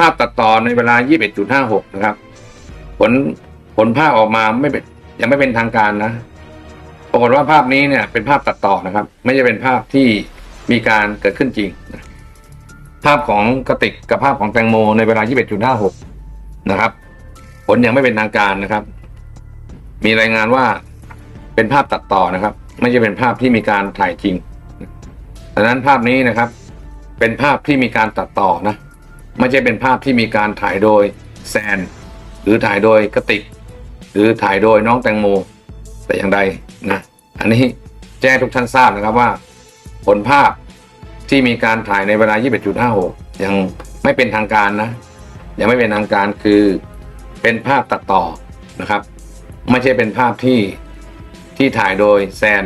ภาพตัดต่อในเวลา 21.56 นะครับ ผลผลภาพออกมาไม่เป็นยังไม่เป็นทางการนะปรากฏว่าภาพนี้เนี่ยเป็นภาพตัดต่อนะครับ ไม่ใช่เป็นภาพที่มีการเกิดขึ้นจริง ภาพของกระติกกับภาพของแตงโมในเวลา 21.56 นะครับ ผลยังไม่เป็นทางการนะครับ มีรายงานว่าเป็นภาพตัดต่อนะครับ ไม่ใช่เป็นภาพที่มีการถ่ายจริงดังนั้นภาพนี้นะครับ เป็นภาพที่มีการตัดต่อนะ ไม่ใช่เป็นภาพที่มีการถ่ายโดยแซน หรือถ่ายโดยกระติก หรือถ่ายโดยน้องแตงโม แต่อย่างใดนะอันนี้แจ้งทุกท่านทราบนะครับว่า ผลภาพที่มีการถ่ายในเวลา 21.56 ยังไม่เป็นทางการนะ ยังไม่เป็นทางการคือเป็นภาพตัดต่อนะครับ ไม่ใช่เป็นภาพที่ที่ถ่ายโดยแซน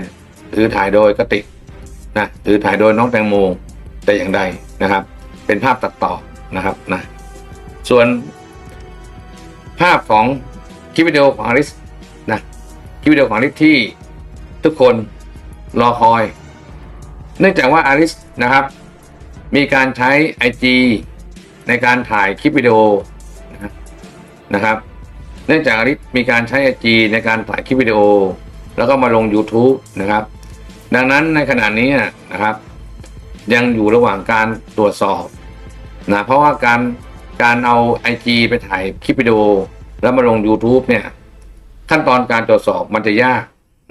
หรือถ่ายโดยกระติกนะหรือถ่ายโดยน้องแตงโมแต่อย่างใดนะครับ เป็นภาพตัดต่อ นะครับนะส่วนภาพของคลิปวิดีโอของอลิสนะคลิปวิดีโอของอลิสที่ทุกคนรอคอย เนื่องจากว่าอลิสนะครับ มีการใช้ IG ในการถ่ายคลิปวิดีโอนะครับ เนื่องจากอลิสมีการใช้ IG ในการถ่ายคลิปวิดีโอ แล้วก็มาลง YouTube นะครับ ดังนั้นในขณะนี้นะครับ ยังอยู่ระหว่างการตรวจสอบ นะเพราะว่าการการเอา IG ไปถ่ายคลิปวิดีโอ แล้วมาลง YouTube เนี่ย ขั้นตอนการตรวจสอบมันจะยาก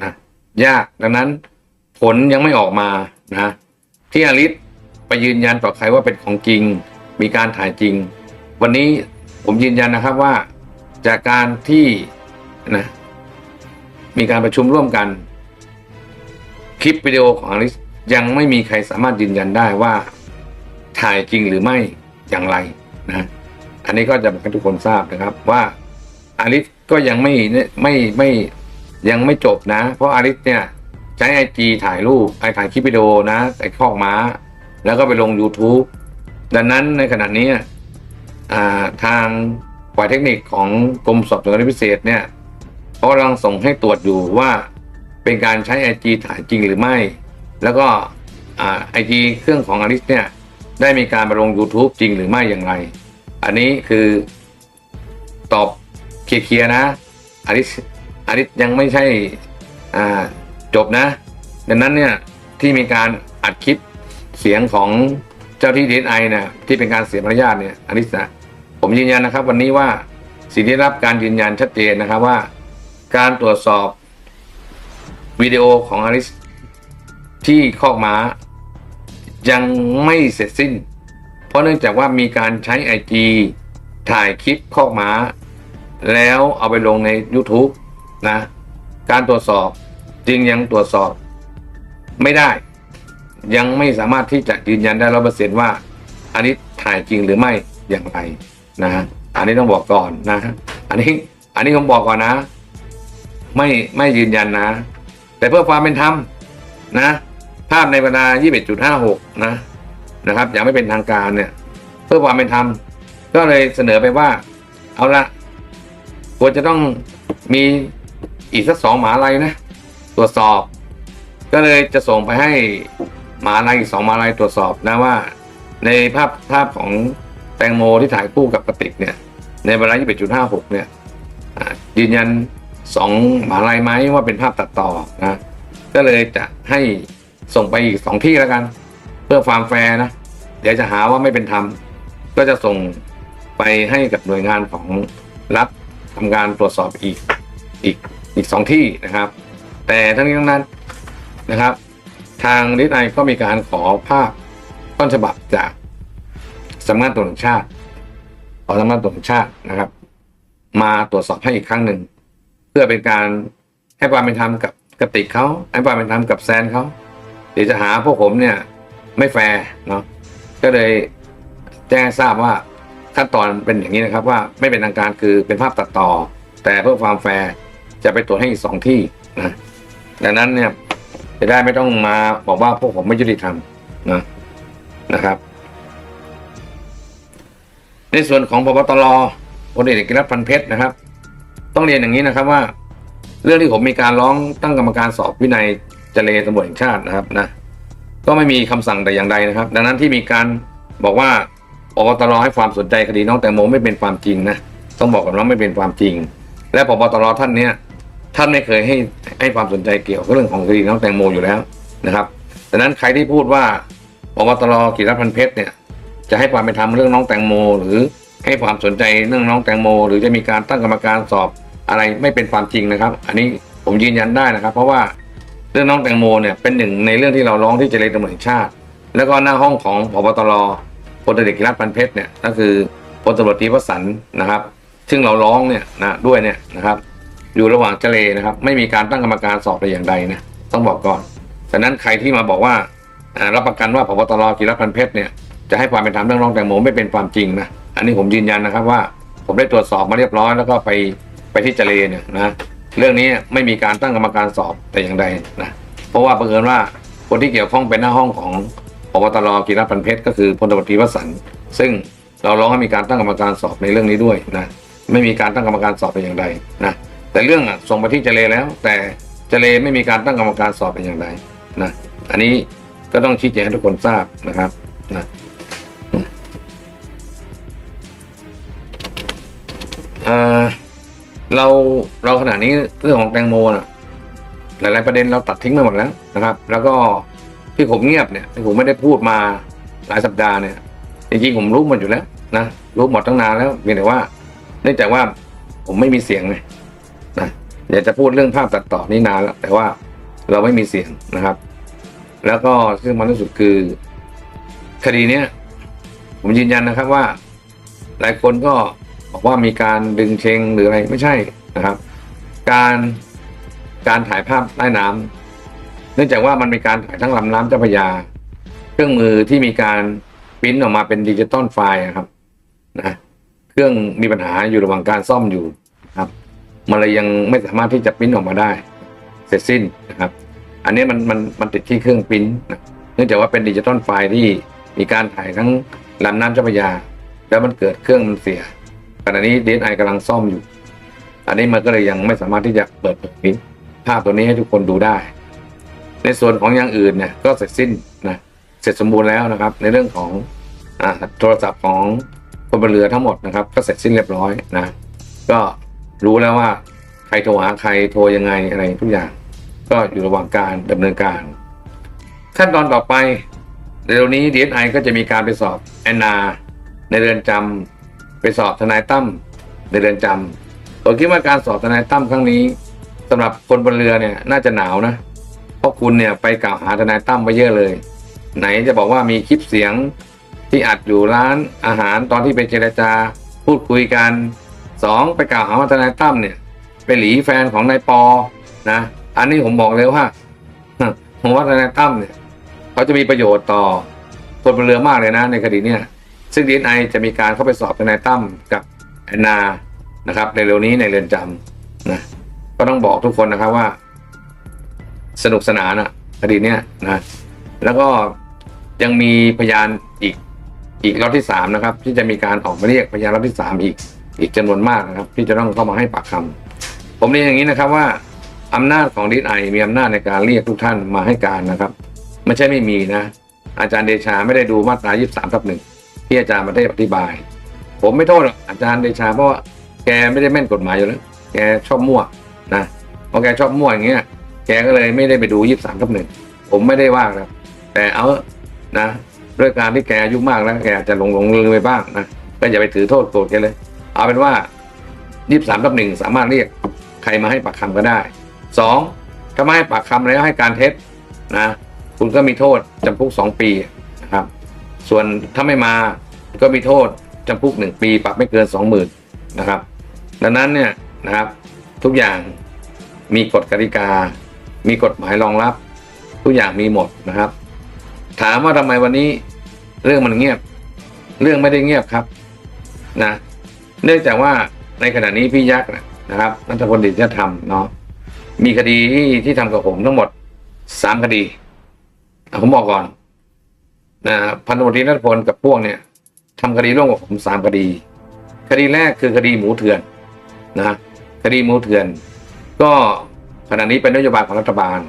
นะยากดังนั้นผลยังไม่ออกมานะที่อลิสไปยืนยันต่อใครว่าเป็นของจริง มีการถ่ายจริง วันนี้ผมยืนยันนะครับว่าจากการที่นะมีการประชุมร่วมกัน คลิปวิดีโอของอลิสยังไม่มีใครสามารถยืนยันได้ว่าถ่ายจริงหรือไม่ อย่างไรนะอันนี้ก็จะบอกให้ทุกคนทราบนะครับว่าอาริสก็ยังไม่ไม่ไม่ยังไม่จบนะ เพราะอาริสเนี่ยใช้ไอจีถ่ายรูปไอถ่ายคลิปวิดีโอนะใส่ข้อกม้า แล้วก็ไปลง YouTube ดังนั้นในขณะนี้ทางฝ่ายเทคนิคของกรมสอบสวนพิเศษเนี่ยเขากำลังส่งให้ตรวจอยู่ว่าเป็นการใช้ไอจีถ่ายจริงหรือไม่ แล้วก็ไอจีเครื่องของอลิสเนี่ย ได้มีการมาลง YouTube จริงหรือไม่อย่างไร อันนี้คือตอบเคลียร์ๆนะอลิสอลิสยังไม่ใช่จบนะ ดังนั้นเนี่ยที่มีการอัดคลิปเสียงของเจ้าที่ดีไอเนี่ยที่เป็นการเสียมารยาทเนี่ยอลิสนะผมยืนยันนะครับ วันนี้ว่าสิ่งที่รับการยืนยันชัดเจนนะครับว่า การตรวจสอบวิดีโอของอลิสที่คอกม้า ยังไม่เสร็จสิ้น เพราะเนื่องจากว่ามีการใช้ไอจีถ่ายคลิปคอกม้า แล้วเอาไปลงใน YouTube นะ การตรวจสอบจึงยังตรวจสอบไม่ได้ ยังไม่สามารถที่จะยืนยันได้ร้อเปอร์เซ็นต์ว่า อันนี้ถ่ายจริงหรือไม่อย่างไรนะฮะอันนี้ต้องบอกก่อนนะอันนี้อันนี้ผมบอกก่อนนะ ไม่ไม่ยืนยันนะ แต่เพื่อความเป็นธรรมนะ ภาพในเวลา 21.56 นะนะครับอย่างไม่เป็นทางการเนี่ย เพื่อความเป็นธรรมก็เลยเสนอไปว่า เอาละควรจะต้องมีอีกสักสองหมาลัยนะ ตรวจสอบ ก็เลยจะส่งไปให้หมาลัยอีกสองหมาลัยตรวจสอบนะว่า ในภาพภาพของแตงโมที่ถ่ายคู่กับกระติกเนี่ย ในเวลา 21.56 เนี่ยยืนยันสองหมาลัยไหมว่าเป็นภาพตัดต่อนะ ก็เลยจะให้ ส่งไปอีกสองที่แล้วกัน เพื่อความแฟร์นะ เดี๋ยวจะหาว่าไม่เป็นธรรม ก็จะส่งไปให้กับหน่วยงานของรัฐทำการตรวจสอบอีกอีกอีกสองที่นะครับ แต่ทั้งนี้ทั้งนั้นนะครับ ทางดิสไอก็มีการขอภาพต้นฉบับจากสำนักงานตรวจแห่งชาติขอสำนักงานตรวจแห่งชาตินะครับ มาตรวจสอบให้อีกครั้งหนึ่ง เพื่อเป็นการให้ความเป็นธรรมกับกติกเขาให้ความเป็นธรรมกับแซนเขา เดี๋ยวจะหาพวกผมเนี่ย ไม่แฟร์เนาะก็เลยแจ้งทราบว่าขั้นตอนเป็นอย่างนี้นะครับว่าไม่เป็นทางการคือเป็นภาพตัดต่อ แต่เพื่อความแฟร์จะไปตรวจให้อีกสองที่นะดังนั้นเนี่ยจะได้ไม่ต้องมาบอกว่าพวกผมไม่ยุติธรรมนะนะครับ ในส่วนของพบตรพลเอกกิรัตน์พันเพชรนะครับ ต้องเรียนอย่างนี้นะครับว่า เรื่องที่ผมมีการร้องตั้งกรรมการสอบวินัย เจเลตำรวจแห่งชาตินะครับนะก็ไม่มีคำสั่งแต่อย่างใดนะครับ ดังนั้นที่มีการบอกว่าพบตรให้ความสนใจคดีน้องแตงโมไม่เป็นความจริงนะต้องบอกกันว่าไม่เป็นความจริง และพบตรท่านเนี้ยท่านไม่เคยให้ให้ความสนใจเกี่ยวกับเรื่องของคดีน้องแตงโมอยู่แล้วนะครับดังนั้นใครที่พูดว่าพบตรกิรพันธ์เพชรเนี่ยจะให้ความเป็นธรรมเรื่องน้องแตงโม หรือให้ความสนใจเรื่องน้องแตงโม หรือจะมีการตั้งกรรมการสอบอะไรไม่เป็นความจริงนะครับ อันนี้ผมยืนยันได้นะครับ เพราะว่า เรื่องน้องแตงโมเนี่ยเป็นหนึ่งในเรื่องที่เราร้องที่เจริญตำรวจแห่งชาติ แล้วก็หน้าห้องของพบตรพลตเอกกิรัตน์พันเพชรเนี่ยก็คือพลตำรวจตรีวสันต์นะครับ ซึ่งเราร้องเนี่ยนะด้วยเนี่ยนะครับ อยู่ระหว่างเจเลนะครับ ไม่มีการตั้งกรรมการสอบแต่อย่างใดนะต้องบอกก่อนฉะนั้นใครที่มาบอกว่ารับประกันว่าพบตรกิรัตน์พันเพชรเนี่ยจะให้ความเป็นธรรมเรื่องน้องแตงโมไม่เป็นความจริงนะอันนี้ผมยืนยันนะครับว่า ผมได้ตรวจสอบมาเรียบร้อยแล้วก็ไปไปที่เจเลเนี่ยนะ เรื่องนี้ไม่มีการตั้งกรรมการสอบแต่อย่างใดนะเพราะว่าบังเอิญว่าคนที่เกี่ยวข้องเป็นหน้าห้องของพบตรกิรัตพันเพชรก็คือพลตำรวจตรีวสันต์ซึ่งเราร้องให้มีการตั้งกรรมการสอบในเรื่องนี้ด้วยนะไม่มีการตั้งกรรมการสอบแต่อย่างใดนะแต่เรื่องส่งไปที่เจเลแล้ว แต่เจเลไม่มีการตั้งกรรมการสอบเป็นอย่างไรนะอันนี้ก็ต้องชี้แจงให้ทุกคนทราบนะครับนะ เราเราขณะนี้เรื่องของแตงโมนะหลาย ๆ ประเด็นเราตัดทิ้งไปหมดแล้วนะครับ แล้วก็ที่ผมเงียบเนี่ยที่ผมไม่ได้พูดมาหลายสัปดาห์เนี่ยจริงๆผมรู้หมดอยู่แล้วนะรู้หมดตั้งนานแล้วเพียงแต่ว่า เนื่องจากว่าผมไม่มีเสียงไงนะอยากจะพูดเรื่องภาพตัดต่อนี่นานแล้ว แต่ว่าเราไม่มีเสียงนะครับ แล้วก็ซึ่งมันที่สุดคือ คดีเนี้ยผมยืนยันนะครับว่า หลายคนก็ บอกว่ามีการดึงเชงหรืออะไรไม่ใช่นะครับ การการถ่ายภาพใต้น้ำเนื่องจากว่ามันมีการถ่ายทั้งลำน้ำเจ้าพระยา เครื่องมือที่มีการปริ้นออกมาเป็นดิจิตอลไฟล์นะครับนะเครื่องมีปัญหาอยู่ระหว่างการซ่อมอยู่ครับ มันเลยยังไม่สามารถที่จะปริ้นออกมาได้ เสร็จสิ้นนะครับ อันนี้มันมันมันติดที่เครื่องปริ้นนะเนื่องจากว่าเป็นดิจิตอลไฟล์ที่มีการถ่ายทั้งลำน้ำเจ้าพระยา แล้วมันเกิดเครื่องมันเสีย ขณะนี้ดีไอกำลังซ่อมอยู่ อันนี้มันก็เลยยังไม่สามารถที่จะเปิดเผยภาพตัวนี้ให้ทุกคนดูได้ ในส่วนของอย่างอื่นเนี่ยก็เสร็จสิ้นนะเสร็จสมบูรณ์แล้วนะครับ ในเรื่องของอโทรศัพท์ของคนบนเรือทั้งหมดนะครับ ก็เสร็จสิ้นเรียบร้อยนะก็รู้แล้วว่าใครโทรหาใครโทรยังไงอะไรทุกอย่าง ก็อยู่ระหว่างการดำเนินการ ขั้นตอนต่อไปเร็วนี้ DSI ก็จะมีการไปสอบแอนนา ในเรือนจำ ไปสอบทนายตั้มในเรือนจำผมคิดว่าการสอบทนายตั้มครั้งนี้สำหรับคนบนเรือเนี่ยน่าจะหนาวนะเพราะคุณเนี่ยไปกล่าวหาทนายตั้มไปเยอะเลย ไหนจะบอกว่ามีคลิปเสียงที่อัดอยู่ร้านอาหารตอนที่ไปเจรจาพูดคุยกันสองไปกล่าวหาว่าทนายตั้มเนี่ยเป็นหลีแฟนของนายปอนะอันนี้ผมบอกเลยว่าผมว่าทนายตั้มเนี่ยเขาจะมีประโยชน์ต่อคนบนเรือมากเลยนะในคดีเนี่ย ซึ่งดีไอจะมีการเข้าไปสอบทนายตั้มกับแอนนานะครับในเร็วนี้ในเรือนจำนะก็ต้องบอกทุกคนนะครับว่า สนุกสนานอะคดีเนี้ยนะแล้วก็ยังมีพยานอีกอีกรอบที่สามนะครับ ที่จะมีการออกมาเรียกพยานรอบที่สามอีก อีกจำนวนมากนะครับ ที่จะต้องเข้ามาให้ปากคำผมเรียนอย่างนี้นะครับว่าอำนาจของดีไอมีอำนาจในการเรียกทุกท่านมาให้การนะครับ ไม่ใช่ไม่มีนะ อาจารย์เดชาไม่ได้ดูมาตรา 23ทับหนึ่ง ที่อาจารย์มาได้อธิบาย ผมไม่โทษหรอกอาจารย์เดชาเพราะว่าแกไม่ได้แม่นกฎหมายอยู่แล้วแกชอบมั่วนะพอแกชอบมั่วอย่างเงี้ยแกก็เลยไม่ได้ไปดู23ทับหนึ่งผมไม่ได้ว่าครับแต่เอานะด้วยการที่แกอายุมากแล้วแกอาจจะหลงหลงลืมไปบ้างนะก็อย่าไปถือโทษโกรธแกเลย เอาเป็นว่า23ทับหนึ่งสามารถเรียกใครมาให้ปากคำก็ได้สองถ้าไม่ให้ปากคำแล้วให้การเท็จนะ คุณก็มีโทษจำคุกสองปี ส่วนถ้าไม่มาก็มีโทษจำคุกหนึ่งปีปรับไม่เกินสองหมื่นนะครับ ดังนั้นเนี่ยนะครับทุกอย่างมีกฎกติกา มีกฎหมายรองรับ ทุกอย่างมีหมดนะครับ ถามว่าทำไมวันนี้เรื่องมันเงียบ เรื่องไม่ได้เงียบครับนะเนื่องจากว่าในขณะนี้พี่ยักษ์นะครับนัทพลดิษฐธรรมเนาะมีคดีที่ที่ทำกับผมทั้งหมดสามคดีผมบอกก่อน นะพันตำรวจตรีนัทพลกับพวกเนี่ยทำคดีร่วมกับผมสามคดี คดีแรกคือคดีหมูเถื่อนนะคดีหมูเถื่อน ก็ขณะนี้เป็นนโยบายของรัฐบาล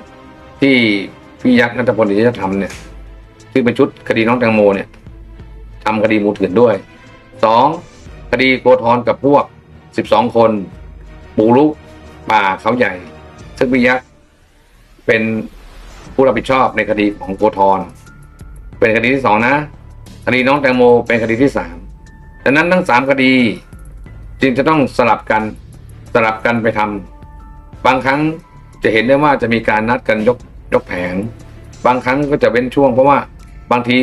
ที่พี่ยักษ์นัทพลดิษฐธรรมเนี่ยซึ่งเป็นชุดคดีน้องแตงโมเนี่ยทำคดีหมูเถื่อนด้วยสองคดีโกธรกับพวกสิบสองคนบุรุกป่าเขาใหญ่ ซึ่งพิยักษ์เป็นผู้รับผิดชอบในคดีของโกธร เป็นคดีที่สองนะคดีน้องแตงโมเป็นคดีที่สามดังนั้นทั้งสามคดี จึงจะต้องสลับกันสลับกันไปทำบางครั้งจะเห็นได้ว่าจะมีการนัดกันยกยกแผง บางครั้งก็จะเว้นช่วงเพราะว่าบางที